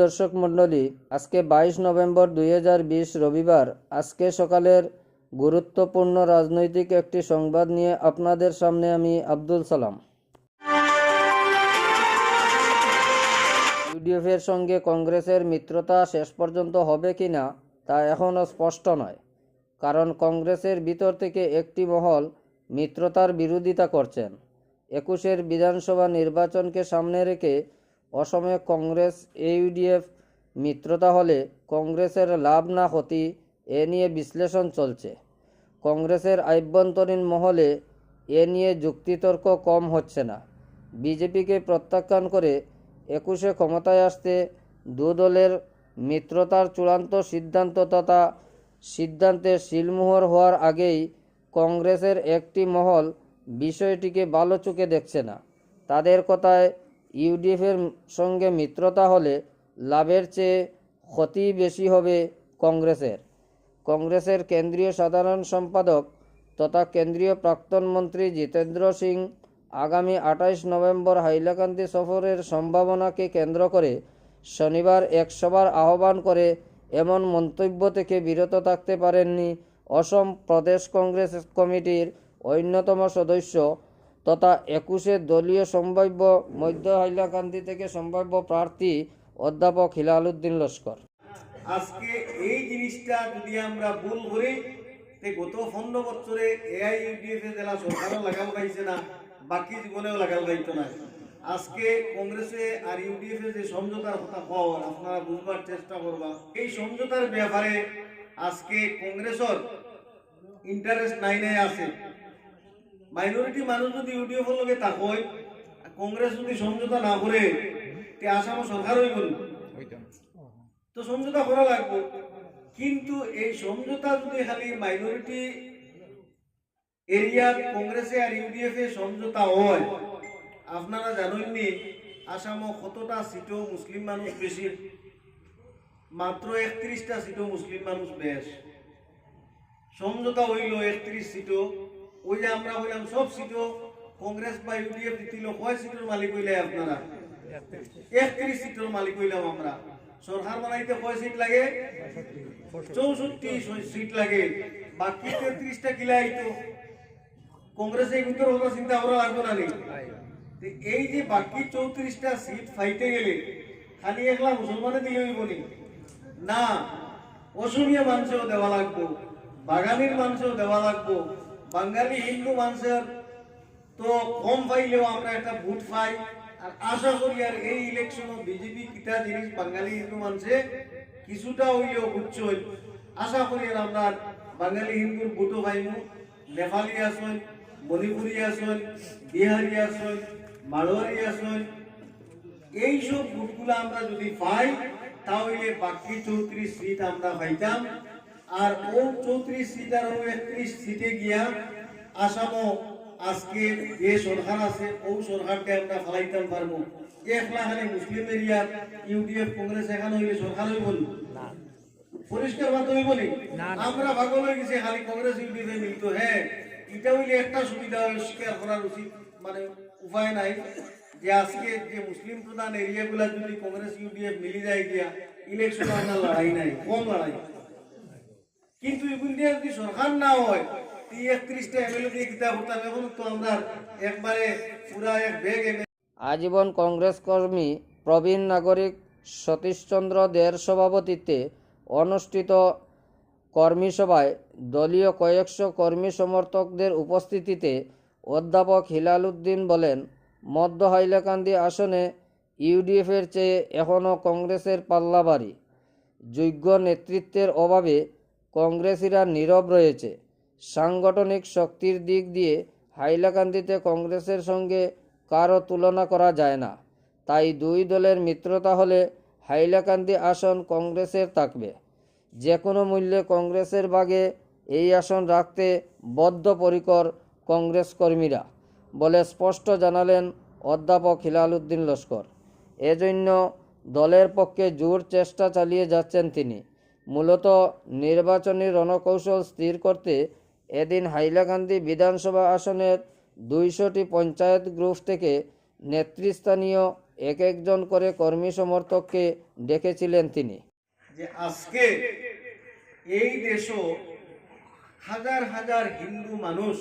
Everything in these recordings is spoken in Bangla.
দর্শক মণ্ডলী, আজকে বাইশ নভেম্বর দুই হাজার বিশ রবিবার, আজকে সকালের গুরুত্বপূর্ণ রাজনৈতিক একটি সংবাদ নিয়ে আপনাদের সামনে আমি আব্দুল সালাম। ইউডিএফের সঙ্গে কংগ্রেসের মিত্রতা শেষ পর্যন্ত হবে কি না, তা এখনও স্পষ্ট নয়। কারণ কংগ্রেসের ভিতর থেকে একটি মহল মিত্রতার বিরোধিতা করছেন। একুশের বিধানসভা নির্বাচনকে সামনে রেখে অসমে কংগ্রেস ইউডিএফ মিত্রতা হলে কংগ্রেসের লাভ না ক্ষতি, এ নিয়ে বিশ্লেষণ চলছে। কংগ্রেসের আভ্যন্তরীণ মহলে এ নিয়ে যুক্তিতর্ক কম হচ্ছে না। বিজেপিকে প্রত্যাখ্যান করে একুশে ক্ষমতায় আসতে দু দলের মিত্রতার চূড়ান্ত সিদ্ধান্ত তথা সিদ্ধান্তে শিলমোহর হওয়ার আগেই কংগ্রেসের একটি মহল বিষয়টিকে ভালো চোখে দেখছে না। তাদের কথায় ইউডিএফের সঙ্গে মিত্রতা হলে লাভের চেয়ে ক্ষতি বেশি হবে কংগ্রেসের। কংগ্রেসের কেন্দ্রীয় সাধারণ সম্পাদক তথা কেন্দ্রীয় প্রাক্তন মন্ত্রী জিতেন্দ্র সিং আগামী আঠাইশ নভেম্বর হাইলাকান্দি সফরের সম্ভাবনাকে কেন্দ্র করে শনিবার এক সভার আহ্বান করে এমন মন্তব্য থেকে বিরত থাকতে পারেননি অসম প্রদেশ কংগ্রেস কমিটির অন্যতম সদস্য তথা একুশে দলীয় সম্ভাব্য মধ্য হাইলাকান্দি থেকে সম্ভাব্য প্রার্থী অধ্যাপক হিলাল উদ্দিন লস্কর। আজকে এই জিনিসটা যদি আমরা ভুল করি গত পনেরো বছরে এআইইউডিএফ জেলা সরকারও লাগাল পাইছে না, বাকি জীবনেও লাগাল পাইতো না। আজকে কংগ্রেসে আর ইউডিএফ যে সমঝোতার কথা হওয়ার আপনারা বুঝবার চেষ্টা করবা। এই সমঝোতার ব্যাপারে আজকে কংগ্রেসের ইন্টারেস্ট নাই নাই আছে। মাইনরিটি মানুষ যদি ইউডিএফ এর লগে তাকই কংগ্রেস যদি সমঝোতা না করে তে আসাম সরকার হইব। তো সমঝোতা করা লাগবে। কিন্তু এই সমঝোতা যদি খালি মাইনরিটি এরিয়া কংগ্রেসে আর ইউডিএফ এ সমঝোতা হয় আপনারা জানেননি আসামও কতটা সিটও মুসলিম মানুষ বেশি মাত্র একত্রিশটা সিটও মুসলিম মানুষ বেশ সমঝোতা হইল একত্রিশ সিটও ওই যে আমরা হইলাম সব সিটও, কংগ্রেস বা ইউডিএফ দিছিল কয় সিটের মালিক হইলে আপনারা? একত্রিশ সিটের মালিক হইলাম আমরা। সরকার বানাইতে কয় সিট লাগে? চৌষট্টি সিট লাগে। বাকি তেত্রিশটা কিলা আইতো। কংগ্রেসে কিন্তু ওরা চিন্তা করা লাগবে না এই যে বাকি চৌত্রিশটা সিট ফাইতে গেলে, খালি একলা মুসলমানে দিলে নি? না, অসমীয়া মানুষেও দেওয়া লাগবো, বাগানির মানুষেও দেওয়া লাগবো বাঙালি হিন্দু মানুষের তো কম পাইলেও আমরা একটা ভোট পাই। আর আশা করি আর এই ইলেকশন বিজেপি কিতা জিনিস, বাঙালি হিন্দু মানুষে কিছুটা হইলেও বুঝছই আশা করি আর আমরা বাঙালি হিন্দুর ভোটও পাইমু। নেপালি আসন মণিপুরি আসন বিহারি আসন মারোয়ারি আসন এইসব ভোটগুলো আমরা যদি পাই, তাহলে বাকি চৌত্রিশ সিট আমরা পাইতাম। আর ও চৌত্রিশ সিট আর ও একত্রিশ সিটে গিয়া আসামও আজকে যে সরকার আছে ও সরকারকে আমরা ফালাইতাম পারব। একলা খালি মুসলিম এরিয়া ইউডিএফ কংগ্রেস এখানে হইলে সরকার হইব না? পরিষ্কার হইব নি? আমরা ভাগল হয়ে গেছি খালি কংগ্রেস ইউডিএফ মিলত। হ্যাঁ এটা হইলে একটা সুবিধা স্বীকার করার উচিত মানে উপায় নাই যে আজকে যে মুসলিম প্রধান এরিয়াগুলা যদি কংগ্রেস ইউডিএফ মিলি যায় গিয়া ইলেকশন লড়াই নাই কম লড়াই। কিন্তু যদি সরকার না হয় একত্রিশটা এমএলএ করতাম এখন তো আমরা একবারে পুরা এক আজীবন কংগ্রেস কর্মী প্রবীণ নাগরিক সতীশচন্দ্র দের সভাপতিত্বে অনুষ্ঠিত কর্মী সভায় দলীয় কয়েকশো কর্মী সমর্থকদের উপস্থিতিতে অধ্যাপক হিলাল উদ্দিন বলেন, মধ্য হাইলাকান্দি আসনে ইউডিএফের চেয়ে এখনও কংগ্রেসের পাল্লা ভারী যোগ্য নেতৃত্বের অভাবে কংগ্রেসিরা নীরব রয়েছে। সাংগঠনিক শক্তির দিক দিয়ে হাইলাকান্দিতে কংগ্রেসের সঙ্গে কারও তুলনা করা যায় না। তাই দুই দলের মিত্রতা হলে হাইলাকান্দি আসন কংগ্রেসের থাকবে। যে কোনো মূল্যে কংগ্রেসের বাগে এই আসন রাখতে বদ্ধপরিকর কংগ্রেস কর্মীরা বলে স্পষ্ট জানালেন অধ্যাপক হিলাল উদ্দিন লস্কর। এজন্য দলের পক্ষে জোর চেষ্টা চালিয়ে যাচ্ছেন তিনি। মূলত নির্বাচনী রণকৌশল স্থির করতে এদিন হাইলাকান্দি বিধানসভা আসনের দুইশোটি পঞ্চায়েত গ্রুপ থেকে নেতৃস্থানীয় এক একজন করে কর্মী সমর্থককে ডেকেছিলেন তিনি। যে আজকে এই দেশও হাজার হাজার হিন্দু মানুষ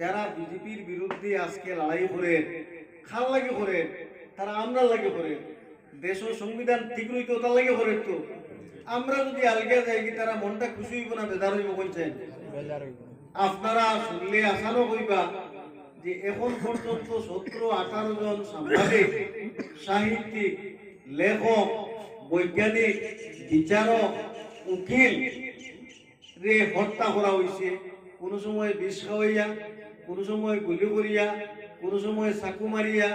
যারা বিজেপির বিরুদ্ধে আজকে লড়াই করে, খাল লাগে করে, তারা আমরা লাগে করে দেশ সংবিধান ঠিক রইতো তার লাগে করে তো। আমরা যদি আলগে যাই কি তারা মনটা খুশি হইব না বেদার হইব বলছেন আপনারা শুনলে আসানো হইবা যে এখন পর্যন্ত সতেরো আঠারো জন সাংবাদিক সাহিত্যিক লেখক বৈজ্ঞানিক বিচারক উকিল রে হত্যা করা হয়েছে কোনো সময় বিষ খাওয়াইয়া কোনো সময় গুলি করিয়া কোনো সময় চাকু মারিয়া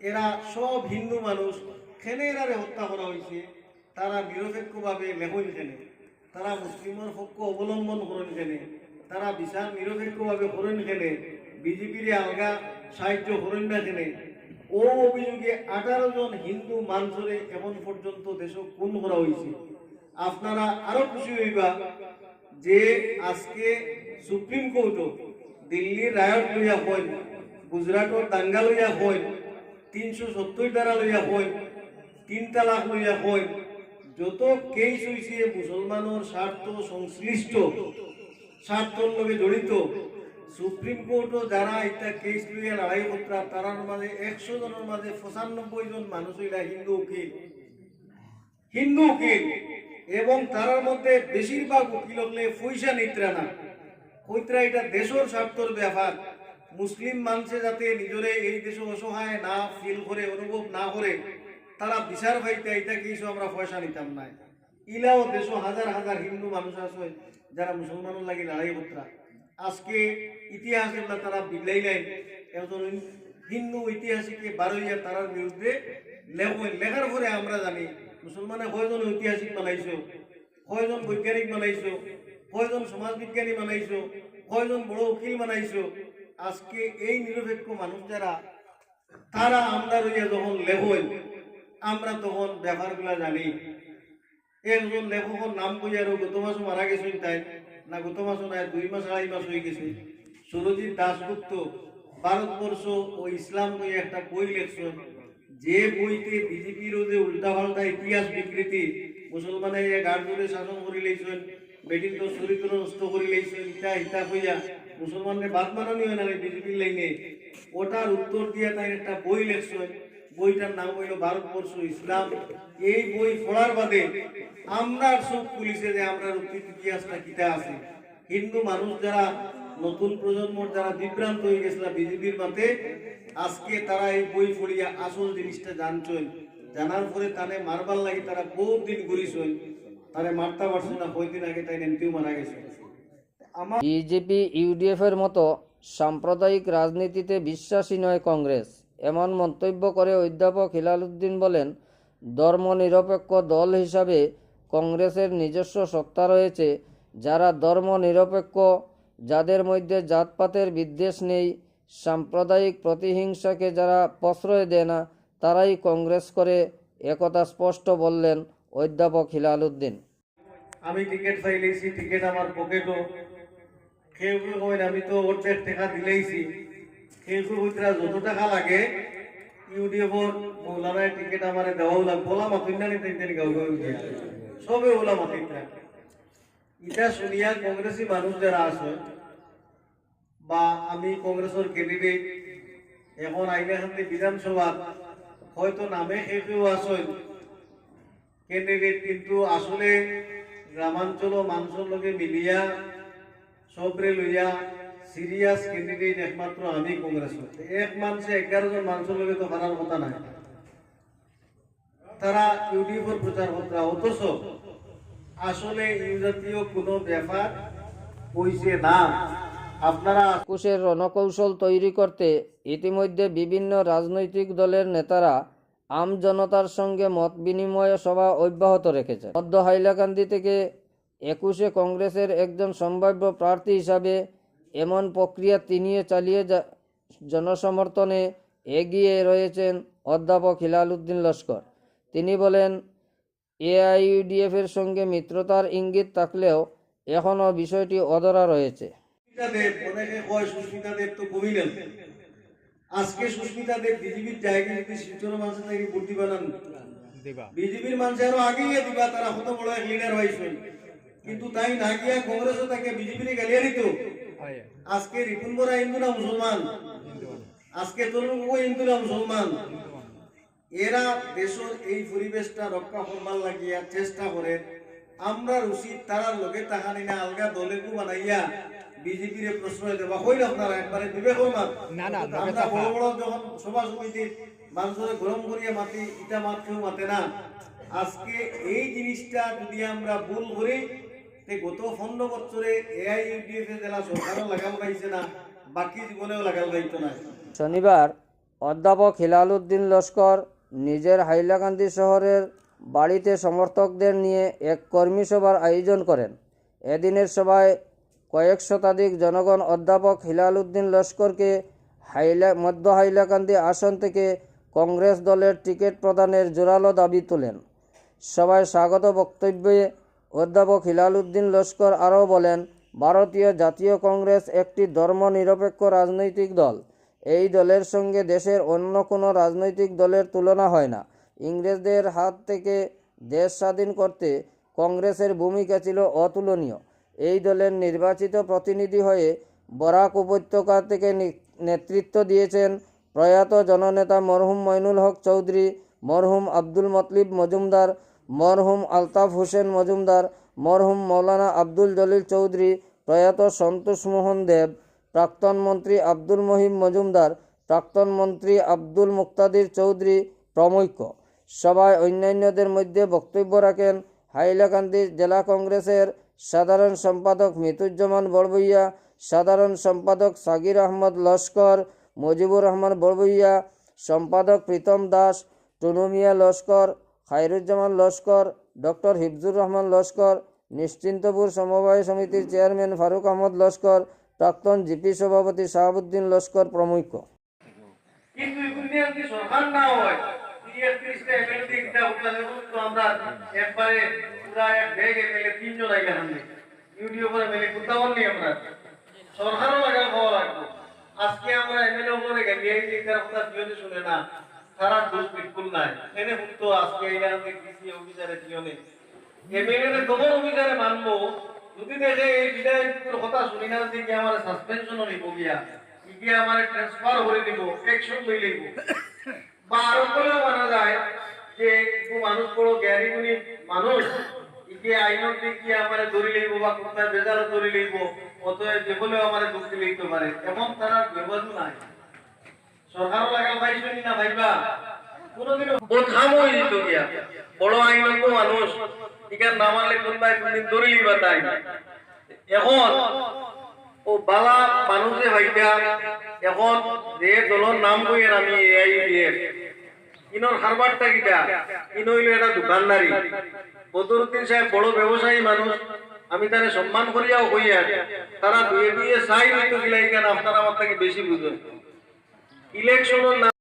এরা সব হিন্দু মানুষ খেনে এরারে হত্যা করা হয়েছে তারা নিরপেক্ষভাবে লেখইন খেনে তারা মুসলিমের পক্ষ অবলম্বন করেন খেনে তারা বিচার নিরপেক্ষভাবে করেন খেনে বিজেপির আলগা সাহায্য করেন না খেনে ও অভিযোগে আঠারো জন হিন্দু মানুষরে এখন পর্যন্ত দেশ খুন করা হয়েছে। আপনারা আরও খুশি হইবা যে আজকে সুপ্রিম কোর্ট দিল্লির রায়ট লইয়া হইল গুজরাটর দাঙ্গা লইয়া হইল, তিনশো সত্তর দ্বারা লইয়া হইল, তিন তালাক লইয়া হইল যত কেস হইছে মুসলমানের স্বার্থ সংশ্লিষ্ট স্বার্থর লগে জড়িত, সুপ্রিম কোর্টও যারা এটা কেস লইয়া লড়াই করতা তারার মাঝে একশো জনের মাঝে পঁচানব্বই জন মানুষ হইলা হিন্দু উকিল। হিন্দু উকিল। এবং তার মধ্যে বেশিরভাগ উকিল হলে পয়সা নিত্রা না। কইত্রা এটা দেশের স্বার্থর ব্যাপার। মুসলিম মানুষে যাতে নিজরে এই দেশে অসহায় না ফিল করে, অনুভব না করে তারা বিচার পাইতে এটা কিছু আমরা পয়সা নিতাম না ইলাও দেশ হাজার হাজার হিন্দু মানুষ আছে, যারা মুসলমানের লাগে লড়াই করতরা। আজকে ইতিহাস এগুলা তারা বিগলাইলেন একজন হিন্দু ঐতিহাসিককে বারোইয়া তারার বিরুদ্ধে লেখার পরে আমরা জানি, মুসলমানে কয়জন ঐতিহাসিক বানাইছো? কয়জন বৈজ্ঞানিক বানাইছো? কয়জন সমাজ বিজ্ঞানী বানাইছো? কয়জন বড় উকিল বানাইছো? আজকে এই নিরপেক্ষ মানুষ যারা, তারা আমরা রইয়া যখন লেখেন আমরা তখন ব্যাপারগুলা জানি। একজন লেখকের নাম কই আর গত মাসে মারা গেছেন তাই, না গত মাসও নাই দুই মাস, আড়াই মাস হয়ে গেছে। সুরজিৎ দাশগুপ্ত ভারতবর্ষ ও ইসলাম নিয়ে একটা বই লেখছেন। যে বইতে বিজেপির যে উল্টা পাল্টা ইতিহাস বিকৃতি, মুসলমানের গাড় জুড়ে শাসন করে লইছেন বেটির তো চরিত্র নষ্ট করে লইছেন ইটা ইটা কইয়া মুসলমানকে বাদ মানানি হয় না বিজেপির লাইনে। ওটার উত্তর দিয়ে তাই একটা বই লেখছেন। বইটার নাম হইল ভারতবর্ষ ইসলাম। এই বই পড়ার বাদে আমরা সব পুলিশে যে আমরা ইতিহাসটা কিতা আছে। হিন্দু মানুষ যারা নতুন প্রজন্মর যারা বিভ্রান্ত হয়ে গেছিল বিজেপির মতে আজকে তারা এই বই পড়িয়া আসল জিনিসটা জানছেন। জানার পরে তানে মারবার লাগি তারা বহুত দিন ঘুরিছেন। তারে মারতে পারছে না, কয়দিন আগে তাই নেমতেও মারা গেছে। বিজেপি, ইউডিএফের মতো সাম্প্রদায়িক রাজনীতিতে বিশ্বাসী নয় কংগ্রেস। এমন মন্তব্য করে অধ্যাপক হিলাল উদ্দিন বলেন, ধর্মনিরপেক্ষ দল হিসাবে কংগ্রেসের নিজস্ব সত্তা রয়েছে। যারা ধর্মনিরপেক্ষ, যাদের মধ্যে জাতপাতের বিদ্বেষ নেই, সাম্প্রদায়িক প্রতিহিংসাকে যারা প্রশ্রয় দেয় না, তারাই কংগ্রেস করে, একথা স্পষ্ট বললেন অধ্যাপক হিলাল উদ্দিন আমি টিকিট পাইলেছি টিকিট আমার পকেটও কেউ কেউ আমি তো অর্ধেক টাকা দিলেইছি। কেউ কেউ যত টাকা লাগে ইউটিউবর মৌলানায় টিকিট আমারে দেওয়াও লাগবে ওলা মাতিন না নিতে গাও গাও সবে ওলা মাতিন না ইটা শুনিয়া কংগ্রেসী মানুষ যারা আছে, বা আমি কংগ্রেসের ক্যান্ডিডেট এখন আইনা খান্তি বিধানসভা হয়তো নামে কেউ আসেন ক্যান্ডিডেট কিন্তু আসলে গ্রামাঞ্চল মানুষের লগে মিলিয়া সবরে লইয়া সিরিয়াস ক্যান্ডিডেট একমাত্র আমি কংগ্রেস এক মানুষে এগারো জন মানুষের লগে তো হারার কথা নাই। তারা ইউটিউবের প্রচার করতে অথচ আসলে এই জাতীয় কোনো ব্যাপার হইছে না। আপনারা একুশের রণকৌশল তৈরি করতে ইতিমধ্যে বিভিন্ন রাজনৈতিক দলের নেতারা আম জনতার সঙ্গে মত বিনিময় সভা অব্যাহত রেখেছে মধ্য হাইলাকান্দি থেকে একুশে কংগ্রেসের একজন সম্ভাব্য প্রার্থী হিসাবে এমন প্রক্রিয়া তিনিয়ে চালিয়ে যা- জনসমর্থনে এগিয়ে রয়েছেন অধ্যাপক হিলাল উদ্দিন লস্কর। তিনি বলেন এআইইউডিএফের সঙ্গে মিত্রতার ইঙ্গিত থাকলেও এখনও বিষয়টি অধরা রয়েছে। সুস্মিতা দেব অনেকে কয় সুস্মিতা দেব তো কমিলেন আজকে সুস্মিতা দেব বিজেপির জায়গা যদি শিলচর মানুষের থেকে ভর্তি বানান। বিজেপির মানুষ আরও আগিয়ে দিবা তারা কত বড় এক লিডার হয়েছে। কিন্তু তাই না গিয়া কংগ্রেসও তাকে বিজেপির গালিয়া দিত। আজকে রিপুন বরা হিন্দু না মুসলমান? আজকে তরুণ গগৈ হিন্দু না মুসলমান? এরা দেশের এই পরিবেশটা রক্ষা করবার লাগিয়া চেষ্টা করে। আমরা উচিত তারা লোকে তাহানি না আলগা দলেকু বানাইয়া বিজেপির প্রশ্রয় দেবা। হইল আপনারা একবারে বিবেক না, না, আমরা বড় বড় যখন সভা সমিতি মানুষের গরম করিয়া মাতি ইটা মাত কেউ মাতে না। আজকে এই জিনিসটা যদি আমরা ভুল করি গত পনেরো বছরে বাকি জীবনেও লাগাল শনিবার অধ্যাপক হিলাল উদ্দিন লস্কর নিজের হাইলাকান্দি শহরের বাড়িতে সমর্থকদের নিয়ে এক কর্মী সভার আয়োজন করেন। এদিনের সভায় কয়েক শতাধিক জনগণ অধ্যাপক হিলাল উদ্দিন লস্করকে হাইলা, মধ্য হাইলাকান্দি আসন থেকে কংগ্রেস দলের টিকিট প্রদানের জোরালো দাবি তোলেন। সভায় স্বাগত বক্তব্যে অধ্যাপক হিলাল উদ্দিন লস্কর আরও বলেন, ভারতীয় জাতীয় কংগ্রেস একটি ধর্মনিরপেক্ষ রাজনৈতিক দল। এই দলের সঙ্গে দেশের অন্য কোনো রাজনৈতিক দলের তুলনা হয় না। ইংরেজদের হাত থেকে দেশ স্বাধীন করতে কংগ্রেসের ভূমিকা ছিল অতুলনীয়। এই দলের নির্বাচিত প্রতিনিধি হয়ে বরাক উপত্যকা থেকে নেতৃত্ব দিয়েছেন প্রয়াত জননেতা মরহুম মইনুল হক চৌধুরী, মরহুম আব্দুল মতলিব মজুমদার মরহুম আলতাফ হোসেন মজুমদার, মরহুম মৌলানা আব্দুল জলিল চৌধুরী, প্রয়াত সন্তোষ মোহন দেব, প্রাক্তন মন্ত্রী আব্দুল মহিম মজুমদার, প্রাক্তন মন্ত্রী আব্দুল মুক্তাদির চৌধুরী প্রমুখ সভায় অন্যান্যদের মধ্যে বক্তব্য রাখেন হাইলাকান্দি জেলা কংগ্রেসের সাধারণ সম্পাদক মিতুজ্জামান বড়বইয়া সাধারণ সম্পাদক সাগির আহমদ লস্কর, মুজিবুর রহমান বড়বইয়া সম্পাদক প্রীতম দাস, টুনুমিয়া লস্কর খায়রুজ্জামান লস্কর, ডক্টর হিফজুর রহমান লস্কর, নিশ্চিন্তপুর সমবায় সমিতির চেয়ারম্যান ফারুক আহমদ লস্কর, প্রাক্তন জিপি সভাপতি শাহাবুদ্দিন লস্কর প্রমুখ। সরকারও আজকে আমরা এমএলএ উপরে গেলি, এই দিকটার কথা শুনে না দোষ বিলকুল নাই। এনে শুনতো আজকে এই গান দেখতেছি অফিসারে জিওনে এমএলএ তোমার অফিসারে মানবো, যদি দেখে এই বিধায়কের কথা শুনি না যে কি আমার সাসপেনশন নিব গিয়া ইকে আমার ট্রান্সফার করে দিব অ্যাকশন লই লইব বা আরও বলেও মানা যায় যে মানুষ বড় জ্ঞানী মানুষ ইকে আইনত দিকে আমার ধরি লইব বা কোথায় বেজার ধরি লইব অতএব যে বলেও আমার দুঃখী লইতে পারে এমন তারা ব্যবহার নাই। আইনজ্ঞ মানুষ নামালে কোনবাই এখন যে নাম আমি এআই ইন এটা দোকানদারি বদরুদ্দিন সাহেব বড় ব্যবসায়ী মানুষ, আমি তারে সম্মান করিয়াও কইয়া তারা দুয়ে দুয়ে চাই হইতো গিলা কেন আপনারা আমার থেকে বেশি বুঝেন ইলেকশনের